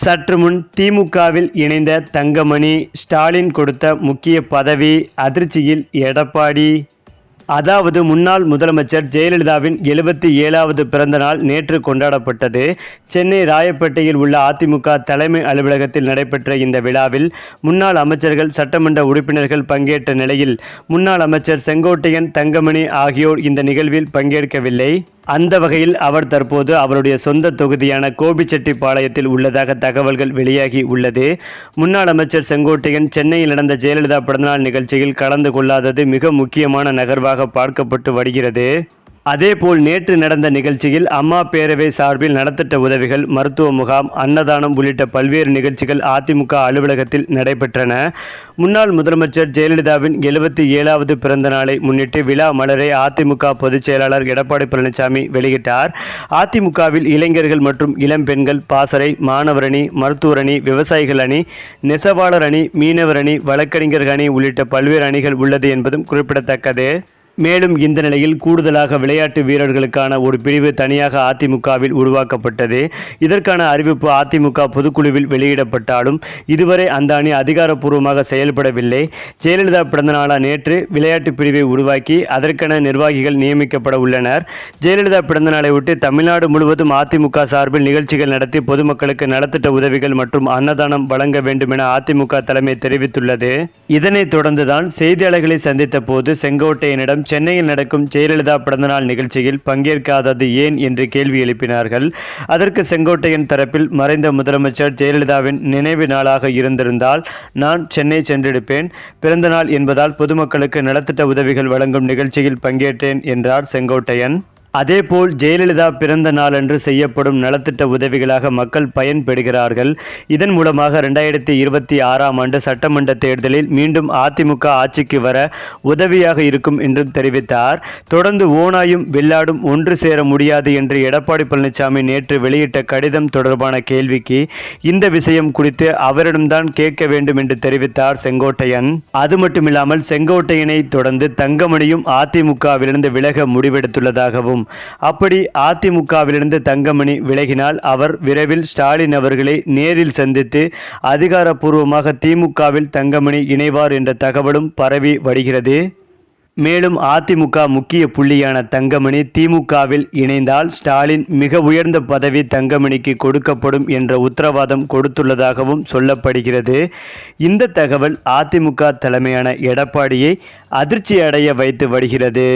சற்று முன் திமுகவில் இணைந்த தங்கமணி ஸ்டாலின் கொடுத்த முக்கிய பதவி அதிர்ச்சியில் எடப்பாடி. அதாவது முன்னாள் முதலமைச்சர் ஜெயலலிதாவின் எழுபத்தி ஏழாவது பிறந்த நாள் நேற்று கொண்டாடப்பட்டது. சென்னை ராயப்பேட்டையில் உள்ள அதிமுக தலைமை அலுவலகத்தில் நடைபெற்ற இந்த விழாவில் முன்னாள் அமைச்சர்கள் சட்டமன்ற உறுப்பினர்கள் பங்கேற்ற நிலையில் முன்னாள் அமைச்சர் செங்கோட்டையன் தங்கமணி ஆகியோர் இந்த நிகழ்வில் பங்கேற்கவில்லை. அந்த வகையில் அவர் தற்போது அவருடைய சொந்த தொகுதியான கோபிச்செட்டிப்பாளையத்தில் உள்ளதாக தகவல்கள் வெளியாகி உள்ளது. முன்னாள் அமைச்சர் செங்கோட்டையன் சென்னையில் நடந்த ஜெயலலிதா பிறந்தநாள் நிகழ்ச்சியில் கலந்து கொள்ளாதது மிக முக்கியமான நகர்வாக பார்க்கப்பட்டு வருகிறது. அதேபோல் நேற்று நடந்த நிகழ்ச்சியில் அம்மா பேரவை சார்பில் நடத்திட்ட உதவிகள் மருத்துவ முகாம் அன்னதானம் உள்ளிட்ட பல்வேறு நிகழ்ச்சிகள் அதிமுக அலுவலகத்தில் நடைபெற்றன. முன்னாள் முதலமைச்சர் ஜெயலலிதாவின் எழுபத்தி ஏழாவது பிறந்த நாளை முன்னிட்டு விழா மலரை அதிமுக பொதுச் செயலாளர் எடப்பாடி பழனிசாமி வெளியிட்டார். அதிமுகவில் இளைஞர்கள் மற்றும் இளம்பெண்கள் பாசறை மாணவர் அணி மருத்துவர் அணி விவசாயிகள் அணி நெசவாளர் அணி மீனவர் அணி வழக்கறிஞர்கள் அணி உள்ளிட்ட பல்வேறு அணிகள் உள்ளது என்பதும் குறிப்பிடத்தக்கது. மேலும் இந்த நிலையில் கூடுதலாக விளையாட்டு வீரர்களுக்கான ஒரு பிரிவு தனியாக அதிமுகவில் உருவாக்கப்பட்டது. இதற்கான அறிவிப்பு அதிமுக பொதுக்குழுவில் வெளியிடப்பட்டாலும் இதுவரை அந்த அணி அதிகாரப்பூர்வமாக செயல்படவில்லை. ஜெயலலிதா பிறந்தநாளா நேற்று விளையாட்டு பிரிவை உருவாக்கி அதற்கென நிர்வாகிகள் நியமிக்கப்பட உள்ளனர். ஜெயலலிதா பிறந்த ஒட்டி தமிழ்நாடு முழுவதும் அதிமுக சார்பில் நிகழ்ச்சிகள் நடத்தி பொதுமக்களுக்கு நலத்திட்ட உதவிகள் மற்றும் அன்னதானம் வழங்க வேண்டும் என அதிமுக தலைமை தெரிவித்துள்ளது. இதனைத் தொடர்ந்துதான் செய்தியாளர்களை சந்தித்த போது செங்கோட்டையனிடம் சென்னையில் நடக்கும் ஜெயலலிதா பிறந்தநாள் நிகழ்ச்சியில் பங்கேற்காதது ஏன் என்று கேள்வி எழுப்பினார்கள். அதற்கு செங்கோட்டையன் தரப்பில் மறைந்த முதலமைச்சர் ஜெயலலிதாவின் நினைவு நாளாக இருந்திருந்தால் நான் சென்னை சென்றிருப்பேன். பிறந்தநாள் என்பதால் பொதுமக்களுக்கு நலத்திட்ட உதவிகள் வழங்கும் நிகழ்ச்சியில் பங்கேற்றேன் என்றார் செங்கோட்டையன். அதேபோல் ஜெயலலிதா பிறந்த நாளன்று செய்யப்படும் நலத்திட்ட உதவிகளாக மக்கள் பயன்பெறுகிறார்கள். இதன் மூலமாக ரெண்டாயிரத்தி இருபத்தி ஆறாம் ஆண்டு சட்டமன்ற தேர்தலில் மீண்டும் அதிமுக ஆட்சிக்கு வர உதவியாக இருக்கும் என்றும் தெரிவித்தார். தொடர்ந்து ஓனாயும் வெள்ளாடும் ஒன்று சேர முடியாது என்று எடப்பாடி பழனிசாமி நேற்று வெளியிட்ட கடிதம் தொடர்பான கேள்விக்கு இந்த விஷயம் குறித்து அவரிடம்தான் கேட்க வேண்டும் என்று தெரிவித்தார் செங்கோட்டையன். அது மட்டுமில்லாமல் செங்கோட்டையனை தொடர்ந்து தங்கமணியும் அதிமுகவிலிருந்து விலக முடிவெடுத்துள்ளதாகவும் அப்படி அதிமுகவிலிருந்து தங்கமணி விலகினால் அவர் விரைவில் ஸ்டாலின் அவர்களை நேரில் சந்தித்து அதிகாரப்பூர்வமாக திமுகவில் தங்கமணி இணைவார் என்ற தகவலும் பரவி வருகிறது. மேலும் அதிமுக முக்கிய புள்ளியான தங்கமணி திமுகவில் இணைந்தால் ஸ்டாலின் மிக உயர்ந்த பதவி தங்கமணிக்கு கொடுக்கப்படும் என்ற உத்தரவாதம் கொடுத்துள்ளதாகவும் சொல்லப்படுகிறது. இந்த தகவல் அதிமுக தலைமையான எடப்பாடியை அதிர்ச்சி அடைய வைத்து வருகிறது.